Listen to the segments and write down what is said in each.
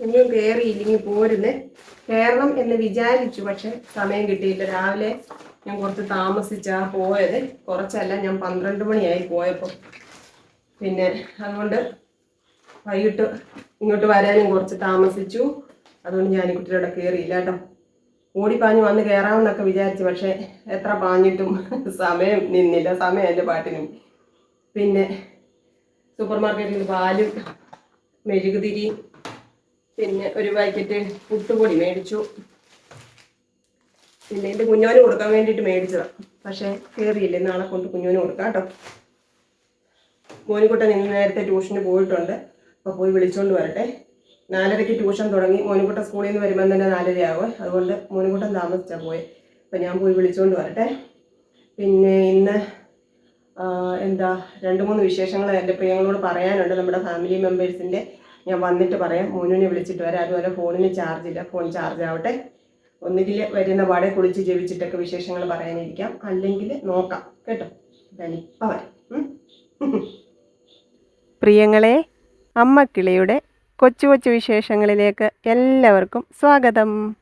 ഇനിയും കയറി ഇല്ലെങ്കിൽ പോരുന്നേ. കയറണം എന്ന് വിചാരിച്ചു പക്ഷെ സമയം കിട്ടിയില്ല. രാവിലെ ഞാൻ കുറച്ച് താമസിച്ചാ പോയത്. കുറച്ചല്ല ഞാൻ പന്ത്രണ്ട് മണിയായി പോയപ്പോൾ പിന്നെ അതുകൊണ്ട് വൈകിട്ട് ഇങ്ങോട്ട് വരാനും കുറച്ച് താമസിച്ചു. അതുകൊണ്ട് ഞാൻ കുട്ടിയുടെ കയറിയില്ല കേട്ടോ. പാഞ്ഞു വന്ന് കയറാമെന്നൊക്കെ വിചാരിച്ചു പക്ഷേ എത്ര പാഞ്ഞിട്ടും സമയം നിന്നില്ല. സമയം എന്റെ പാട്ടിനും. പിന്നെ സൂപ്പർ മാർക്കറ്റിൽ പാലും മെഴുകുതിരി പിന്നെ ഒരു പാക്കറ്റ് പുട്ടുപൊടി മേടിച്ചു. പിന്നെ എന്റെ കുഞ്ഞോന് കൊടുക്കാൻ വേണ്ടിയിട്ട് മേടിച്ചതാണ് പക്ഷേ കയറിയില്ല നാളെ കൊണ്ട് കുഞ്ഞോന് കൊടുക്കാം കേട്ടോ. മോനിക്കുട്ടൻ ഇന്ന് നേരത്തെ ട്യൂഷന് പോയിട്ടുണ്ട്. അപ്പോൾ പോയി വിളിച്ചുകൊണ്ട് വരട്ടെ. നാലരയ്ക്ക് ട്യൂഷൻ തുടങ്ങി. മോനിക്കുട്ടൻ സ്കൂളിൽ നിന്ന് വരുമ്പോൾ തന്നെ നാലരയാകും അതുകൊണ്ട് മോനിക്കുട്ടൻ താമസിച്ചാൽ പോയി. അപ്പം ഞാൻ പോയി വിളിച്ചുകൊണ്ട് വരട്ടെ. പിന്നെ ഇന്ന് എന്താ രണ്ട് മൂന്ന് വിശേഷങ്ങൾ എന്റെ പ്രിയങ്ങളോട് പറയാനുണ്ട്. നമ്മുടെ ഫാമിലി മെമ്പേഴ്സിന്റെ ഞാൻ വന്നിട്ട് പറയാം. മോനുവിനെ വിളിച്ചിട്ട് വരാം. അതുപോലെ ഫോണിന് ചാർജ് ഇല്ല. ഫോൺ ചാർജ് ആവട്ടെ. ഒന്നുകിൽ വരുന്ന പാടെ കുളിച്ച് ജപിച്ചിട്ടൊക്കെ വിശേഷങ്ങൾ പറയാനിരിക്കാം. അല്ലെങ്കിൽ നോക്കാം. കേട്ടോ? ഞാനിപ്പോൾ വരാം. പ്രിയങ്ങളെ അമ്മക്കിളിയുടെ കൊച്ചു കൊച്ചു വിശേഷങ്ങളിലേക്ക് എല്ലാവർക്കും സ്വാഗതം.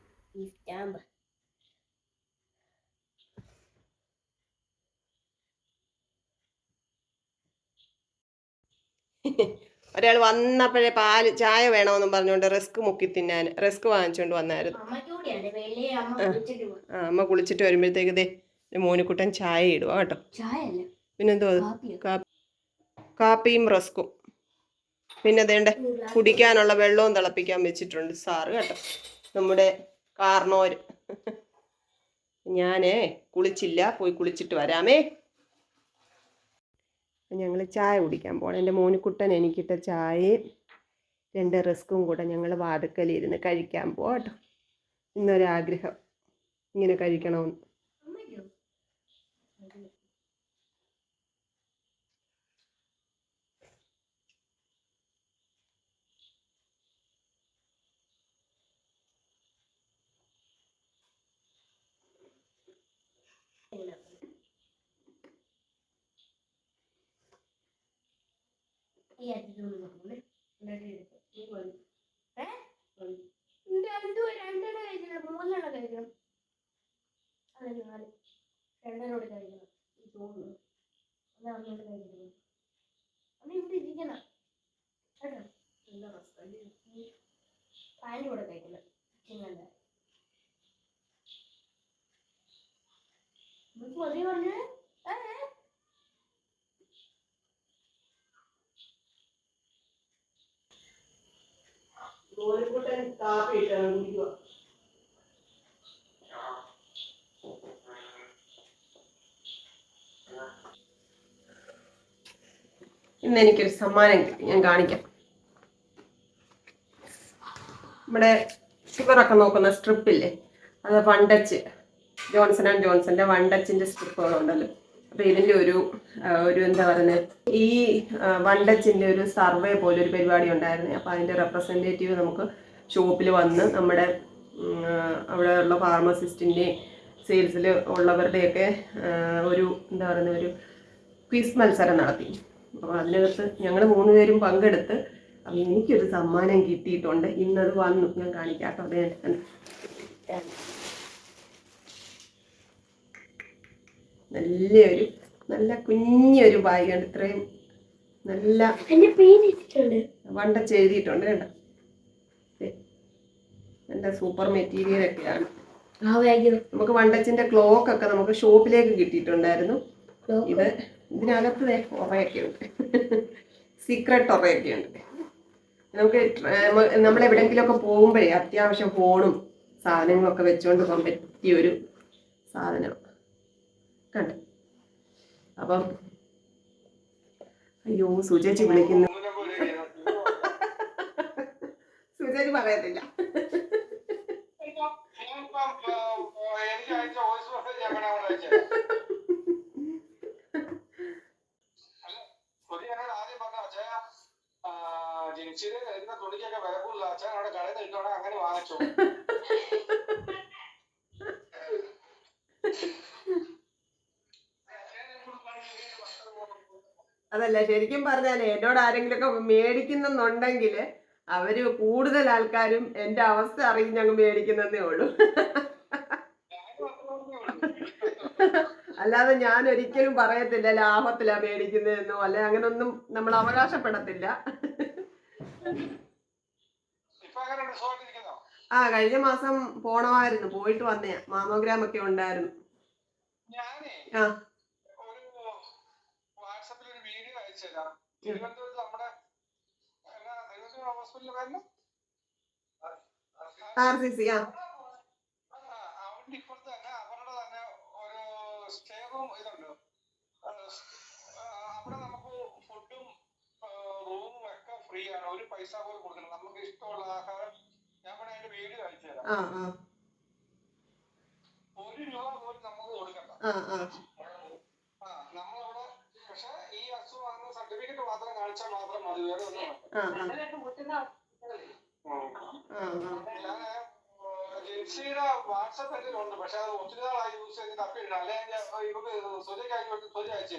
ഒരാൾ വന്നപ്പോഴേ പാൽ ചായ വേണമെന്നും പറഞ്ഞുകൊണ്ട് റിസ്ക് മുക്കി തിന്നാൻ റിസ്ക് വാങ്ങിച്ചുകൊണ്ട് വന്നായിരുന്നു. ആ. അമ്മ കുളിച്ചിട്ട് വരുമ്പോഴത്തേക്ക് ദേ മോനിക്കുട്ടൻ ചായ ഇടുക കേട്ടോ. പിന്നെന്തോ കാപ്പിയും റസ്കും. പിന്നെ അതേണ്ട കുടിക്കാനുള്ള വെള്ളവും തിളപ്പിക്കാൻ വെച്ചിട്ടുണ്ട് സാറ് കേട്ടോ. നമ്മുടെ കാർണോര്. ഞാനേ കുളിച്ചില്ല പോയി കുളിച്ചിട്ട് വരാമേ. ഞങ്ങൾ ചായ കുടിക്കാൻ പോകണം എന്റെ മോനിക്കുട്ടൻ എനിക്കിട്ട ചായയും രണ്ട് റിസ്ക്കും കൂടെ ഞങ്ങൾ വാതുക്കലിരുന്ന് കഴിക്കാൻ പോകട്ടോ ഇന്നൊരാഗ്രഹം. ഇങ്ങനെ കഴിക്കണമെന്ന്. അമ്മയ്ക്കോ? ഈ അറ്റത്തോട് നോക്കുമ്പോൾ എന്നിട്ട് എടുത്ത് ഈ കൊണ്ട് ഏ? രണ്ടു രണ്ടെണ്ണം കഴിക്കണം. മൂന്നെണ്ണം കഴിക്കണം. അതെ നാല്. രണ്ടെണ്ണോട് കഴിക്കണം. ഈ തോന്നുന്നു അത് അങ്ങോട്ട് കഴിക്കണം. ഒന്ന് ഇവിടെ ഇരിക്കണം. കേട്ടോ? നല്ല രസം പാൽ കൂടെ കഴിക്കണം. ചിങ്ങണ്ട നമുക്ക് മതി ഇന്ന് എനിക്കൊരു സമ്മാനം ഞാൻ കാണിക്കാം. നമ്മുടെ ഷുഗറൊക്കെ നോക്കുന്ന സ്ട്രിപ്പില്ലേ? അത് വണ്ടച്ച്. Johnson and ജോൺസന്റെ വണ്ടച്ചിന്റെ സ്ട്രിപ്പുകളുണ്ടല്ലോ. അപ്പൊ ഇതിന്റെ ഒരു ഒരു എന്താ പറയുന്നത് ഈ വണ്ടച്ചിന്റെ ഒരു സർവേ പോലെ ഒരു പരിപാടി ഉണ്ടായിരുന്നു. അപ്പൊ അതിന്റെ റെപ്രസെന്റേറ്റീവ് നമുക്ക് ഷോപ്പിൽ വന്ന് നമ്മുടെ അവിടെ ഉള്ള ഫാർമസിസ്റ്റിന്റെ സെയിൽസിൽ ഉള്ളവരുടെയൊക്കെ ഒരു എന്താ പറയുന്ന ഒരു ക്വിസ് മത്സരം നടത്തി. അപ്പോൾ അതിനകത്ത് ഞങ്ങൾ മൂന്ന് പേരും പങ്കെടുത്ത് അപ്പം എനിക്കൊരു സമ്മാനം കിട്ടിയിട്ടുണ്ട്. ഇന്നത് വന്നു. ഞാൻ കാണിക്കാം കേട്ടോ ദേ കണ്ടോ. നല്ലൊരു നല്ല കുഞ്ഞൊരു ബാഗാണ്. ഇത്രയും നല്ല വണ്ടച്ച് എഴുതിയിട്ടുണ്ട് കേട്ടോ. നല്ല സൂപ്പർ മെറ്റീരിയൽ ഒക്കെയാണ്. നമുക്ക് വണ്ടച്ചിന്റെ ക്ലോക്ക് ഒക്കെ നമുക്ക് ഷോപ്പിലേക്ക് കിട്ടിയിട്ടുണ്ടായിരുന്നു. ഇത് ഇതിനകത്ത് ഒറയൊക്കെ ഉറയൊക്കെ ഉണ്ട്. സീക്രട്ട് ഉറയൊക്കെ ഉണ്ട്. നമുക്ക് നമ്മൾ എവിടെയെങ്കിലുമൊക്കെ പോകുമ്പോഴേ അത്യാവശ്യം ഫോണും സാധനങ്ങളൊക്കെ വെച്ചുകൊണ്ട് പോകാൻ പറ്റിയ ഒരു സാധനം. കണ്ട്. അപ്പം അയ്യോ സുചേച്ചി വിളിക്കുന്നു. സുചേച്ചി പറയത്തില്ല. എനിക്ക് പുതിയ എന്നോട് ആദ്യം പറഞ്ഞ അച്ഛാ ജിൻസിന് എന്ന തുണിക്കൊക്കെ വില കൂടുതൽ അച്ഛൻ അവിടെ കടയിൽ നിൽക്കണേ അങ്ങനെ വാങ്ങിച്ചു അതല്ല ശരിക്കും പറഞ്ഞാൽ എന്നോട് ആരെങ്കിലും ഒക്കെ മേടിക്കുന്നുണ്ടെങ്കിൽ അവർ കൂടുതൽ ആൾക്കാരും എന്റെ അവസ്ഥ അറിഞ്ഞങ്ങ് മേടിക്കുന്നതേ ഉള്ളൂ. അല്ലാതെ ഞാൻ ഒരിക്കലും പറയത്തില്ല ലാഭത്തിലാ മേടിക്കുന്നതെന്നോ അല്ലെ അങ്ങനൊന്നും നമ്മൾ അവകാശപ്പെടത്തില്ല. ആ കഴിഞ്ഞ മാസം പോണമായിരുന്നു പോയിട്ട് വന്നയാ. മാമോഗ്രാം ഒക്കെ ഉണ്ടായിരുന്നു ആ ഒരു വാട്സപ്പിൽ ഒരു വീഡിയോ അയച്ചുതരാം തിരുവനന്തപുരത്ത് നമ്മുടെ എന്നാ തിരുവനന്തപുരം ഹോസ്പിറ്റലിൽ വരുന്നു ആർ സി സി ആ. അവന്റെ ഇപ്പുറത്ത് തന്നെ അവരുടെ തന്നെ ഒരു സ്റ്റേ റൂം ഇതുണ്ട്. ആ, ആ, അവിടെ നമുക്ക് ഫുഡും റൂമും ഒക്കെ ഫ്രീ ആണ്. ഒരു പൈസ പോലും കൊടുക്കണം നമുക്ക് ഇഷ്ടമുള്ള ആഹാരം ഞാൻ വേണേ അതിന്റെ വീഡിയോ അയച്ചു തരാം. ആ ആ. ഒരു രൂപ പോലും നമുക്ക് കൊടുക്കണ്ട. നമ്മളവിടെ പക്ഷെ സർട്ടിഫിക്കറ്റ് മാത്രം കാണിച്ചാൽ മാത്രം മതി വേറെ ഒന്നും ജിൻസിയുടെ വാട്സപ്പ് പക്ഷെ അത് ഒത്തിരി നാളായി യൂസ് ചെയ്ത് ഇവക്ക് വേണ്ടി അയച്ചു?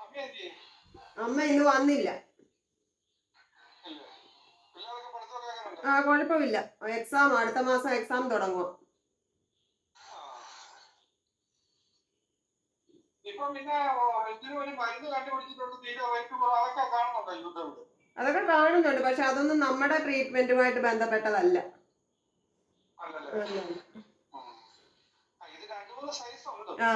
അമ്മ എന്ത് അമ്മ ഇന്ന് വന്നില്ല. ആ കുഴപ്പമില്ല. എക്സാം അടുത്ത മാസം എക്സാം തുടങ്ങും ആ. ഇപ്പം പിന്നെ ഇതിന് ഒരു മരുന്ന് കണ്ടുപിടിച്ചിട്ടുണ്ട് തീരെ റേറ്റ് അതൊക്കെ കാണുന്നുണ്ടോ യൂട്യൂബിൽ അതൊക്കെ കാണുന്നുണ്ട് പക്ഷെ അതൊന്നും നമ്മുടെ ട്രീറ്റ്മെന്റുമായിട്ട് ബന്ധപ്പെട്ടതല്ല. ആ, ഇത് രണ്ടു മൂന്ന് സൈസ് ഉണ്ട് ആ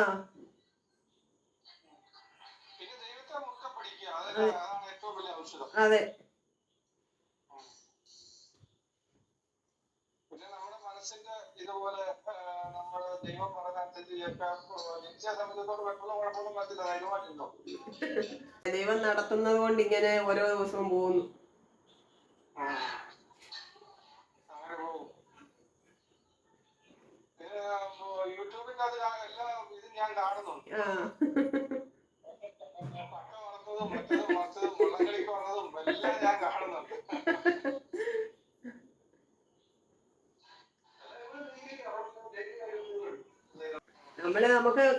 പിന്നെ ദൈവത്തെ മുറുക്കെ പിടിക്കുക അതല്ലേ അതാണ് ഏറ്റവും വലിയ ഔഷധം അതെ പിന്നെ നമ്മുടെ മനസ്സിന്റെ ഇതുപോലെ നമ്മൾ ദൈവം പറഞ്ഞനുസരിച്ച് ദൈവം നടത്തുന്നത് കൊണ്ട് ഇങ്ങനെ ഓരോ ദിവസവും പോകുന്നു. യൂട്യൂബിന്റെ അത് എല്ലാ ഇതും ഞാൻ കാണുന്നുണ്ട്.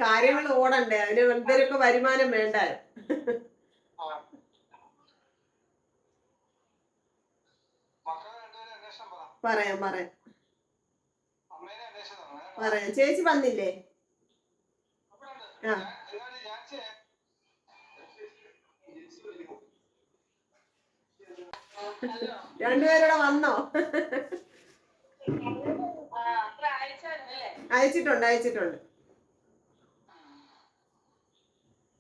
കാര്യങ്ങൾ ഓടണ്ടേ? അതിന് എന്തെങ്കിലുമൊക്കെ വരുമാനം വേണ്ട? പറയാം പറയാം. പറയാം. ചേച്ചി വന്നില്ലേ. ആ. രണ്ടുപേരുടെ വന്നോ? അയച്ചിട്ടുണ്ട് അയച്ചിട്ടുണ്ട്.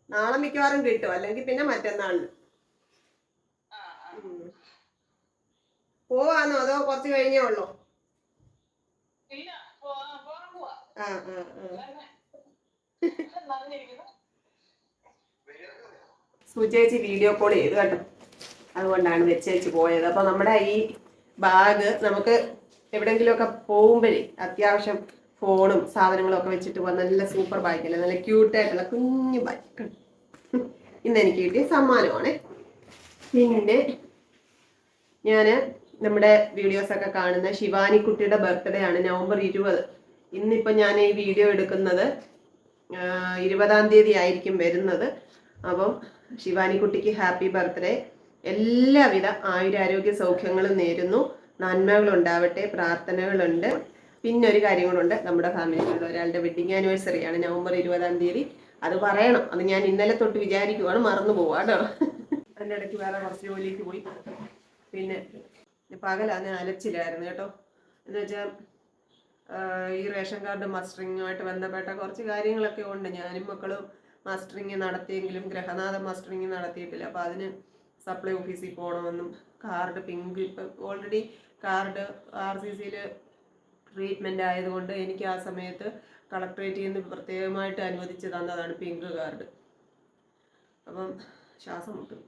നാളെ മിക്കവാറും കിട്ടും. അല്ലെങ്കിൽ പിന്നെ മറ്റന്നാളിന്. ഉം. പോവാന്നോ? അതോ കുറച്ച് കഴിഞ്ഞേ ഉള്ളോ? ആ ആ ആ. സുചേച്ചി വീഡിയോ കോൾ ചെയ്തു കേട്ടോ. അതുകൊണ്ടാണ് വെച്ചേച്ച് പോയത്. അപ്പോൾ നമ്മുടെ ഈ ബാഗ് നമുക്ക് എവിടെയെങ്കിലുമൊക്കെ പോകുമ്പോഴേ അത്യാവശ്യം ഫോണും സാധനങ്ങളും ഒക്കെ വെച്ചിട്ട് പോകാൻ നല്ല സൂപ്പർ ബാഗല്ലേ നല്ല ക്യൂട്ടായിട്ടുള്ള കുഞ്ഞു ബാഗ് ഇന്ന് എനിക്ക് കിട്ടിയ സമ്മാനമാണ്. പിന്നെ ഞാൻ നമ്മുടെ വീഡിയോസൊക്കെ കാണുന്ന ശിവാനി കുട്ടിയുടെ ബർത്ത്ഡേ ആണ് നവംബർ ഇരുപത്. ഇന്നിപ്പോൾ ഞാൻ ഈ വീഡിയോ എടുക്കുന്നത് ഇരുപതാം തീയതി ആയിരിക്കും വരുന്നത്. അപ്പം ശിവാനിക്കുട്ടിക്ക് ഹാപ്പി ബർത്ത്ഡേ എല്ലാവിധ ആയുരാരോഗ്യ സൗഖ്യങ്ങളും നേരുന്നു. നന്മകളുണ്ടാവട്ടെ പ്രാർത്ഥനകളുണ്ട്. പിന്നെ ഒരു കാര്യം കൂടെ നമ്മുടെ ഫാമിലിയിലുള്ള ഒരാളുടെ വെഡിങ് ആനിവേഴ്സറിയാണ് നവംബർ ഇരുപതാം തീയതി. അത് പറയണം. അത് ഞാൻ ഇന്നലെ തൊട്ട് വിചാരിക്കുവാണ് മറന്നു പോവാട്ടോ അതിന്റെ ഇടയ്ക്ക് വേറെ കുറച്ച് ജോലിക്ക് പോയി. പിന്നെ പകലാണ് അലച്ചിലായിരുന്നു കേട്ടോ. എന്ന് വെച്ചാൽ ഈ റേഷൻ കാർഡ് മസ്റ്ററിങ്ങുമായിട്ട് ബന്ധപ്പെട്ട കുറച്ച് കാര്യങ്ങളൊക്കെ ഉണ്ട്. ഞാനും മക്കളും മസ്റ്ററിങ് നടത്തിയെങ്കിലും ഗ്രഹനാഥ മസ്റ്ററിങ് നടത്തിയിട്ടില്ല. അപ്പോൾ അതിന് സപ്ലൈ ഓഫീസിൽ പോകണമെന്നും കാർഡ് പിങ്ക് ഇപ്പം ഓൾറെഡി കാർഡ് ആർ സി സിയിൽ ട്രീറ്റ്മെന്റ് ആയതുകൊണ്ട് എനിക്ക് ആ സമയത്ത് കളക്ട്രേറ്റിൽ നിന്ന് പ്രത്യേകമായിട്ട് അനുവദിച്ച് തന്നതാണ് പിങ്ക് കാർഡ് അപ്പം ശ്വാസം മുട്ടും.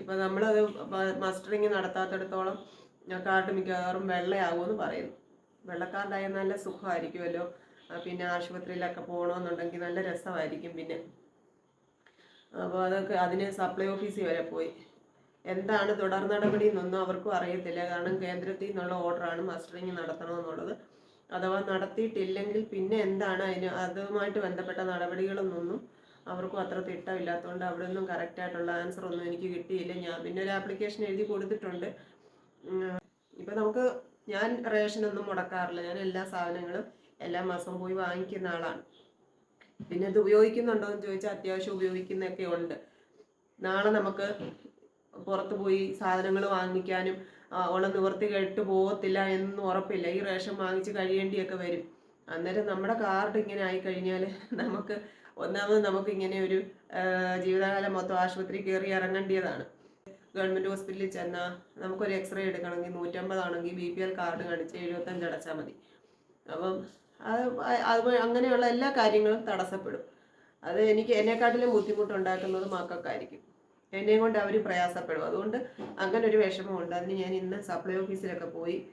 ഇപ്പം നമ്മളത് മസ്റ്ററിങ് നടത്താത്തിടത്തോളം കാർഡ് മിക്കവാറും വെള്ളയാകുമെന്ന് പറയുന്നു വെള്ളക്കാർഡായ നല്ല സുഖമായിരിക്കുമല്ലോ. പിന്നെ ആശുപത്രിയിലൊക്കെ പോകണമെന്നുണ്ടെങ്കിൽ നല്ല രസമായിരിക്കും പിന്നെ. അപ്പോൾ അതൊക്കെ അതിന് സപ്ലൈ ഓഫീസിൽ വരെ പോയി. എന്താണ് തുടർ നടപടി എന്നൊന്നും അവർക്കും അറിയത്തില്ല. കാരണം കേന്ദ്രത്തിൽ നിന്നുള്ള ഓർഡറാണ് മസ്റ്ററിങ് നടത്തണമെന്നുള്ളത്. അഥവാ നടത്തിയിട്ടില്ലെങ്കിൽ പിന്നെ എന്താണ് അതിന് അതുമായിട്ട് ബന്ധപ്പെട്ട നടപടികളൊന്നൊന്നും അവർക്കും അത്ര തിട്ടമില്ലാത്തതുകൊണ്ട് അവിടെ ഒന്നും കറക്റ്റായിട്ടുള്ള ആൻസർ ഒന്നും എനിക്ക് കിട്ടിയില്ല. ഞാൻ പിന്നെ ഒരു ആപ്ലിക്കേഷൻ എഴുതി കൊടുത്തിട്ടുണ്ട്. ഇപ്പം നമുക്ക് ഞാൻ റേഷനൊന്നും മുടക്കാറില്ല. ഞാൻ എല്ലാ സാധനങ്ങളും എല്ലാ മാസവും പോയി വാങ്ങിക്കുന്ന ആളാണ്. പിന്നെ ഇത് ഉപയോഗിക്കുന്നുണ്ടോ എന്ന് ചോദിച്ചാൽ അത്യാവശ്യം ഉപയോഗിക്കുന്നൊക്കെ ഉണ്ട്. നാളെ നമുക്ക് പുറത്ത് പോയി സാധനങ്ങൾ വാങ്ങിക്കാനും ഉള്ള നിവൃത്തി കേട്ട് പോകത്തില്ല എന്നും ഉറപ്പില്ല. ഈ റേഷൻ വാങ്ങിച്ച് കഴിയേണ്ടിയൊക്കെ വരും. അന്നേരം നമ്മുടെ കാർഡ് ഇങ്ങനെ ആയി കഴിഞ്ഞാൽ നമുക്ക് ഒന്നാമത് നമുക്ക് ഇങ്ങനെ ഒരു ജീവിതകാലം മൊത്തം ആശുപത്രി കയറി ഇറങ്ങേണ്ടിയതാണ്. ഗവൺമെന്റ് ഹോസ്പിറ്റലിൽ ചെന്നാൽ നമുക്കൊരു എക്സ്റേ എടുക്കണമെങ്കിൽ നൂറ്റമ്പതാണെങ്കിൽ ബി പി എൽ കാർഡ് കാണിച്ച് എഴുപത്തഞ്ച് അടച്ചാൽ മതി. അപ്പം അത് അത് അങ്ങനെയുള്ള എല്ലാ കാര്യങ്ങളും തടസ്സപ്പെടും. അത് എനിക്ക് എന്നെക്കാട്ടിലും ബുദ്ധിമുട്ടുണ്ടാക്കുന്നത് മക്കൾക്കായിരിക്കും. എന്നെയും കൊണ്ട് അവർ പ്രയാസപ്പെടും. അതുകൊണ്ട് അങ്ങനെ ഒരു വിഷമമുണ്ട്. അതിന് ഞാൻ ഇന്ന് സപ്ലൈ ഓഫീസിലൊക്കെ പോയി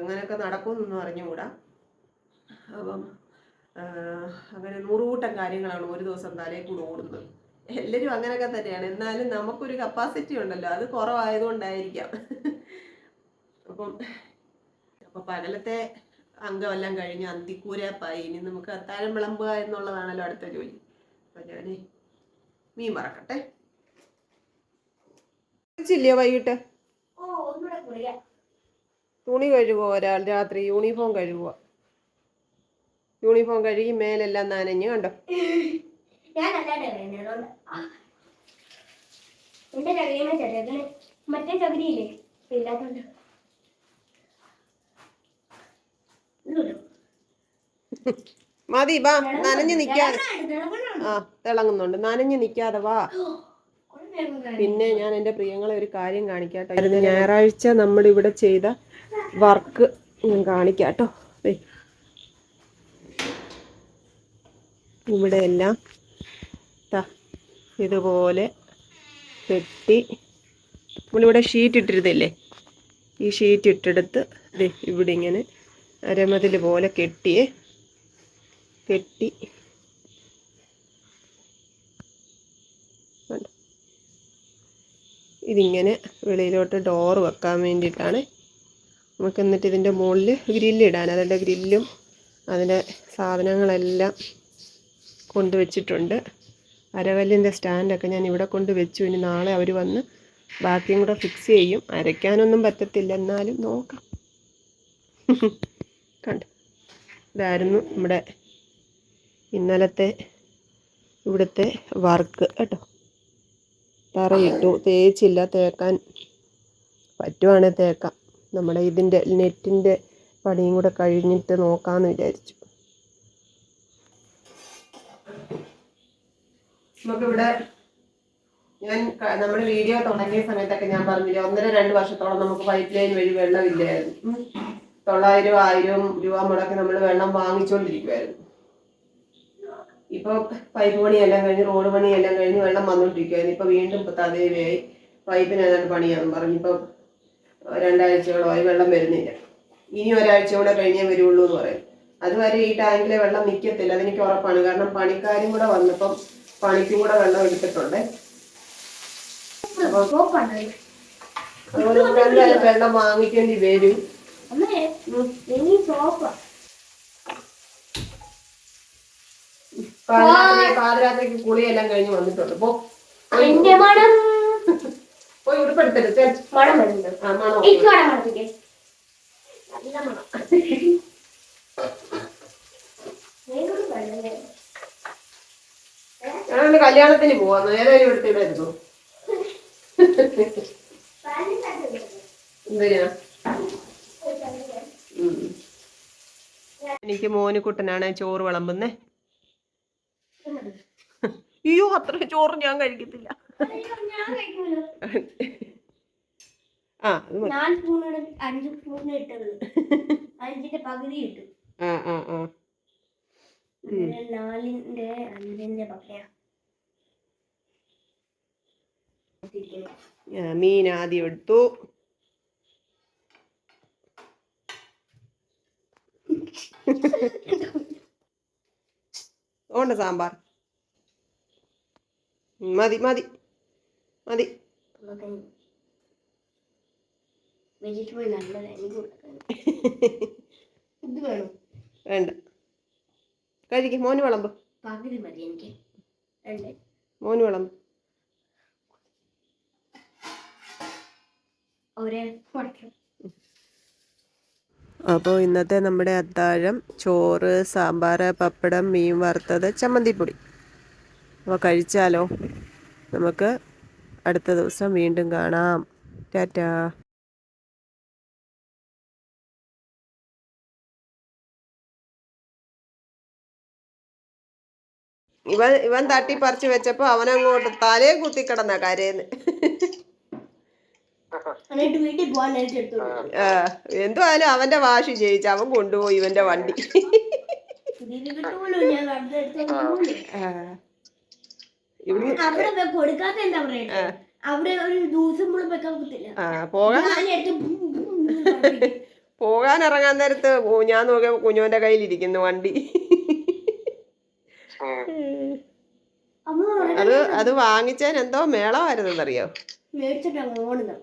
അങ്ങനെയൊക്കെ നടക്കുമെന്നൊന്നും അറിഞ്ഞുകൂടാ. അപ്പം അങ്ങനെ നൂറുകൂട്ടം കാര്യങ്ങളാണ് ഒരു ദിവസം തലയിൽ കൂടെ ഓടുന്നത്. എല്ലാവരും അങ്ങനെയൊക്കെ തന്നെയാണ്. എന്നാലും നമുക്കൊരു കപ്പാസിറ്റി ഉണ്ടല്ലോ. അത് കുറവായതുകൊണ്ടായിരിക്കാം. അപ്പം അപ്പം പകലത്തെ അംഗമെല്ലാം കഴിഞ്ഞ് അന്തിക്കൂരപ്പായി. ഇനി നമുക്ക് അത്താഴം വിളമ്പുക എന്നുള്ളതാണല്ലോ അടുത്ത ജോലി. അപ്പം ഞാൻ മീൻ മറക്കട്ടെ ഇല്ലയോ വൈകിട്ട്? തുണി കഴുകുക ഒരാൾ? രാത്രി യൂണിഫോം കഴുകുക യൂണിഫോം കഴുകി മേലെല്ലാം നനഞ്ഞ് കണ്ടോ. എന്റെ ചെറിയ മറ്റേ ചകിരിയില്ലേ? ഇല്ലാത്തോണ്ട്. ഇതുമില്ല. മതി വാ. നനഞ്ഞ് തിളങ്ങുന്നുണ്ട്. ആ തിളങ്ങുന്നുണ്ട്. നനഞ്ഞ് നിക്കാതെ വാ. പിന്നെ ഞാൻ എന്റെ പ്രിയങ്ങളെ ഒരു കാര്യം കാണിക്കാട്ടോ. ഞായറാഴ്ച നമ്മൾ ഇവിടെ ചെയ്ത വർക്ക് ഞാൻ കാണിക്കാട്ടോ. ഇവിടെ എല്ലാം ഇതുപോലെ കെട്ടി നമ്മളിവിടെ ഷീറ്റ് ഇട്ടിരുന്നില്ലേ? ഈ ഷീറ്റ് ഇട്ടെടുത്ത് ഇവിടെ ഇങ്ങനെ അരമതിൽ പോലെ കെട്ടിയേ. കെട്ടി ഇതിങ്ങനെ വെളിയിലോട്ട് ഡോർ വെക്കാൻ വേണ്ടിയിട്ടാണ്. നമുക്ക് എന്നിട്ട് ഇതിന്റെ മുകളിൽ ഗ്രില്ലിടാൻ അതിന്റെ ഗ്രില്ലും അതിന്റെ സാധനങ്ങളെല്ലാം കൊണ്ടുവച്ചിട്ടുണ്ട്. അരവല്ലിന്റെ സ്റ്റാൻഡൊക്കെ ഞാൻ ഇവിടെ കൊണ്ട് വെച്ചു ഇനി നാളെ അവർ വന്ന് ബാക്കിയും കൂടെ ഫിക്സ് ചെയ്യും. അരയ്ക്കാനൊന്നും പറ്റത്തില്ല. എന്നാലും നോക്കാം. കണ്ടു? ഇതായിരുന്നു നമ്മുടെ ഇന്നലത്തെ ഇവിടുത്തെ വർക്ക് കേട്ടോ. തറയിട്ടു തേച്ചില്ല തേക്കാൻ പറ്റുവാണെങ്കിൽ തേക്കാം. നമ്മുടെ ഇതിന്റെ നെറ്റിന്റെ പണിയും കൂടെ കഴിഞ്ഞിട്ട് നോക്കാമെന്ന് വിചാരിച്ചു. നമുക്കിവിടെ ഞാൻ നമ്മൾ വീഡിയോ തുടങ്ങിയ സമയത്തൊക്കെ ഞാൻ പറഞ്ഞില്ല ഒന്നര രണ്ട് വർഷത്തോളം നമുക്ക് പൈപ്പ് ലൈൻ വഴി വെള്ളമില്ലായിരുന്നു. തൊള്ളായിരം ആയിരം രൂപ മുടക്കി നമ്മൾ വെള്ളം വാങ്ങിച്ചുകൊണ്ടിരിക്കുമായിരുന്നു ഇപ്പൊ പൈപ്പ് പണിയെല്ലാം കഴിഞ്ഞ് റോഡ് പണിയെല്ലാം കഴിഞ്ഞ് വെള്ളം വന്നുകൊണ്ടിരിക്കുകയായിരുന്നു ഇപ്പൊ വീണ്ടും ഇപ്പൊ തതേവയായി. പൈപ്പിന് ഏതാണ്ട് പണിയാന്ന് പറഞ്ഞു. ഇപ്പം രണ്ടാഴ്ചയോളമായി വെള്ളം വരുന്നില്ല. ഇനി ഒരാഴ്ച കൂടെ കഴിഞ്ഞേ വരുള്ളൂ എന്ന് പറയും. അതുവരെ ഈ ടാങ്കിലെ വെള്ളം നിൽക്കത്തില്ല അതെനിക്ക് ഉറപ്പാണ്. കാരണം പണിക്കാരും കൂടെ വന്നപ്പം പണിക്കും കൂടെ വെള്ളം എടുത്തിട്ടുണ്ട്. വെള്ളം വാങ്ങിക്കേണ്ടി വരും അമ്മേ ഇനി സോപ്പാ പാതിരാത്രി പാതിരാത്രിക്ക് കുളിയെല്ലാം കഴിഞ്ഞ് വന്നിട്ടുണ്ട്. പോ. എന്റെ മണം. പോയി ഉടുപ്പെടുത്തരുത് മണം വരുന്നുണ്ട്. ആ മണോ എനിക്ക് മണം മണപ്പിക്കേ നല്ല മണം. വേഗം കല്യാണത്തിന് പോവാന്ന് എന്തിനാ ഒരു കല്ല്. ഉം. എനിക്ക് മോനുകുട്ടനാണ് ചോറ് വിളമ്പുന്നേ. അയ്യോ അത്ര ചോറ് ഞാൻ കഴിക്കത്തില്ല. ആ അത് മതി. നാല് സ്പൂണ് അഞ്ച് സ്പൂണ് ഇട്ടത്. അഞ്ചിന്റെ പകുതി ഇട്ടു. ആ ആ ആ. നാലിന്റെ അഞ്ചിന്റെ മീൻ ആദ്യം എടുത്തു. ഓണ്ട സാമ്പാർ. മതി മതി മതി. വേണ്ട. കഴിക്കും മോന് വിളമ്പ്. മോന് വിളമ്പ്. ഒരേ അപ്പോൾ ഇന്നത്തെ നമ്മുടെ അത്താഴം ചോറ് സാമ്പാർ പപ്പടം മീൻ വറുത്തത് ചമ്മന്തിപ്പൊടി. അപ്പോൾ കഴിച്ചാലോ? നമുക്ക് അടുത്ത ദിവസം വീണ്ടും കാണാം. ടാറ്റാ. ഇവൻ ഇവൻ തട്ടി പറിച്ചു വെച്ചപ്പോ അവനങ്ങോട്ട് തലേ കുത്തി കിടന്ന എന്നിട്ട് വീട്ടിൽ പോകാൻ നേരത്തെ എടുത്തു ആ, എന്തുവായാലും അവന്റെ വാശി ജയിച്ചു അവൻ കൊണ്ടുപോയി ഇവന്റെ വണ്ടി. പോകാൻ ഇറങ്ങാൻ നേരത്ത് ഞാൻ നോക്കിയ കുഞ്ഞോന്റെ കയ്യിൽ ഇരിക്കുന്നു വണ്ടി അത് അത് വാങ്ങിച്ചതിന് എന്തോ മേളമായിരുന്നെന്നറിയോ? മേടിച്ചിട്ടാ ഓടുന്നത്.